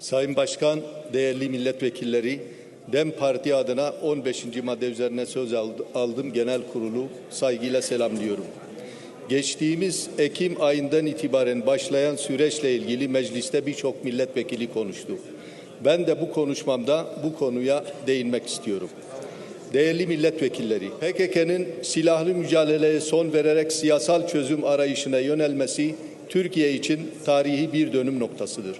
Sayın Başkan, değerli milletvekilleri, DEM Parti adına 15. madde üzerine söz aldı- aldım. Genel kurulu saygıyla selamlıyorum. Geçtiğimiz Ekim ayından itibaren başlayan süreçle ilgili mecliste birçok milletvekili konuştu. Ben de bu konuşmamda bu konuya değinmek istiyorum. Değerli milletvekilleri, PKK'nın silahlı mücadeleye son vererek siyasal çözüm arayışına yönelmesi Türkiye için tarihi bir dönüm noktasıdır.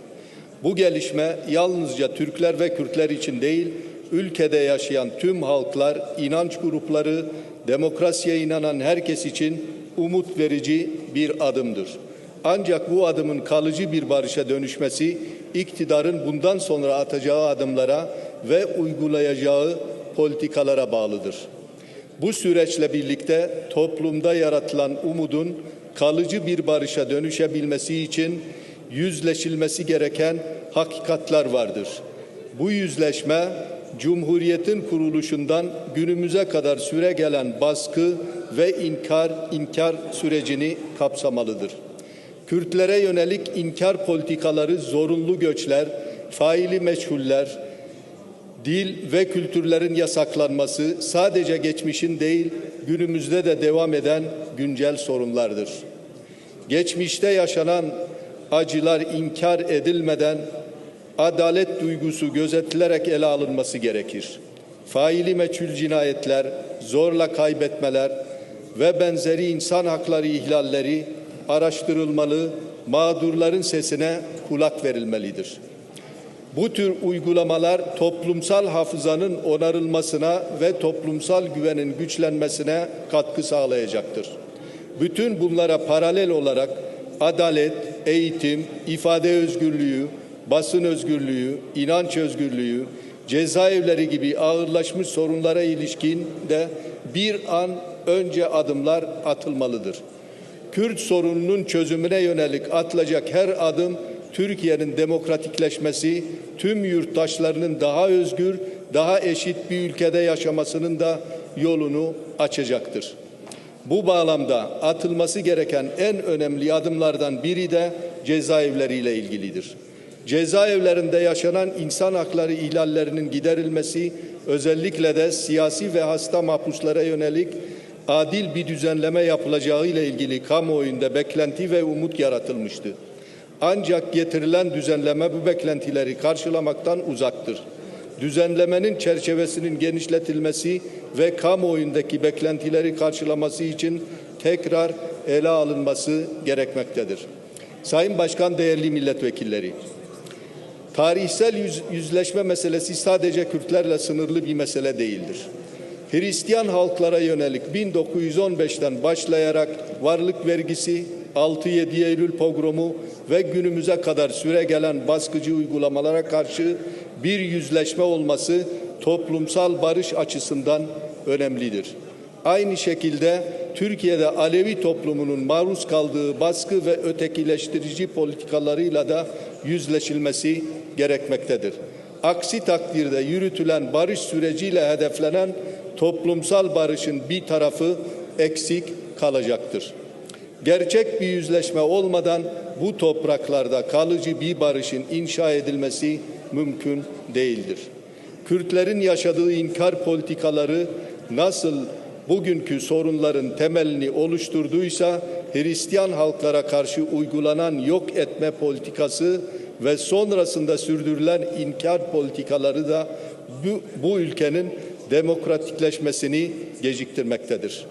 Bu gelişme yalnızca Türkler ve Kürtler için değil, ülkede yaşayan tüm halklar, inanç grupları, demokrasiye inanan herkes için umut verici bir adımdır. Ancak bu adımın kalıcı bir barışa dönüşmesi iktidarın bundan sonra atacağı adımlara ve uygulayacağı politikalara bağlıdır. Bu süreçle birlikte toplumda yaratılan umudun kalıcı bir barışa dönüşebilmesi için yüzleşilmesi gereken hakikatler vardır. Bu yüzleşme Cumhuriyetin kuruluşundan günümüze kadar süre gelen baskı ve inkar inkar sürecini kapsamalıdır. Kürtlere yönelik inkar politikaları zorunlu göçler, faili meçhuller, dil ve kültürlerin yasaklanması sadece geçmişin değil, günümüzde de devam eden güncel sorunlardır. Geçmişte yaşanan acılar inkar edilmeden adalet duygusu gözetilerek ele alınması gerekir. Faili meçhul cinayetler, zorla kaybetmeler ve benzeri insan hakları ihlalleri araştırılmalı, mağdurların sesine kulak verilmelidir. Bu tür uygulamalar toplumsal hafızanın onarılmasına ve toplumsal güvenin güçlenmesine katkı sağlayacaktır. Bütün bunlara paralel olarak adalet, eğitim, ifade özgürlüğü, basın özgürlüğü, inanç özgürlüğü, cezaevleri gibi ağırlaşmış sorunlara ilişkin de bir an önce adımlar atılmalıdır. Kürt sorununun çözümüne yönelik atılacak her adım Türkiye'nin demokratikleşmesi, tüm yurttaşlarının daha özgür, daha eşit bir ülkede yaşamasının da yolunu açacaktır. Bu bağlamda atılması gereken en önemli adımlardan biri de cezaevleriyle ilgilidir. Cezaevlerinde yaşanan insan hakları ihlallerinin giderilmesi, özellikle de siyasi ve hasta mahpuslara yönelik adil bir düzenleme yapılacağı ile ilgili kamuoyunda beklenti ve umut yaratılmıştı. Ancak getirilen düzenleme bu beklentileri karşılamaktan uzaktır. Düzenlemenin çerçevesinin genişletilmesi ve kamuoyundaki beklentileri karşılaması için tekrar ele alınması gerekmektedir. Sayın Başkan, değerli milletvekilleri, tarihsel yüz- yüzleşme meselesi sadece Kürtlerle sınırlı bir mesele değildir. Hristiyan halklara yönelik 1915'ten başlayarak varlık vergisi, 6-7 Eylül pogromu ve günümüze kadar süre gelen baskıcı uygulamalara karşı bir yüzleşme olması toplumsal barış açısından önemlidir. Aynı şekilde Türkiye'de Alevi toplumunun maruz kaldığı baskı ve ötekileştirici politikalarıyla da yüzleşilmesi gerekmektedir. Aksi takdirde yürütülen barış süreciyle hedeflenen toplumsal barışın bir tarafı eksik kalacaktır. Gerçek bir yüzleşme olmadan bu topraklarda kalıcı bir barışın inşa edilmesi mümkün değildir. Kürtlerin yaşadığı inkar politikaları nasıl bugünkü sorunların temelini oluşturduysa Hristiyan halklara karşı uygulanan yok etme politikası ve sonrasında sürdürülen inkar politikaları da bu, bu ülkenin demokratikleşmesini geciktirmektedir.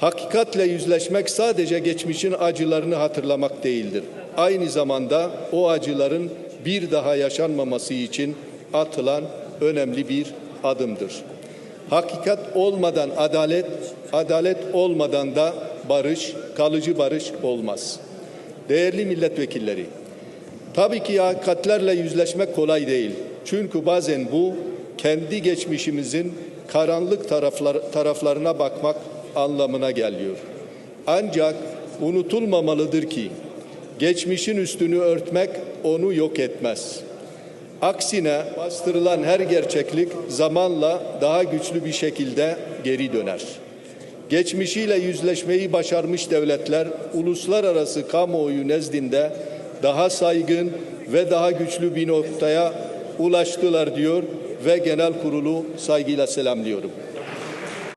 Hakikatle yüzleşmek sadece geçmişin acılarını hatırlamak değildir. Aynı zamanda o acıların bir daha yaşanmaması için atılan önemli bir adımdır. Hakikat olmadan adalet, adalet olmadan da barış, kalıcı barış olmaz. Değerli milletvekilleri, tabii ki hakikatlerle yüzleşmek kolay değil. Çünkü bazen bu kendi geçmişimizin karanlık taraflar, taraflarına bakmak anlamına geliyor. Ancak unutulmamalıdır ki geçmişin üstünü örtmek onu yok etmez. Aksine bastırılan her gerçeklik zamanla daha güçlü bir şekilde geri döner. Geçmişiyle yüzleşmeyi başarmış devletler uluslararası kamuoyu nezdinde daha saygın ve daha güçlü bir noktaya ulaştılar diyor ve genel kurulu saygıyla selamlıyorum.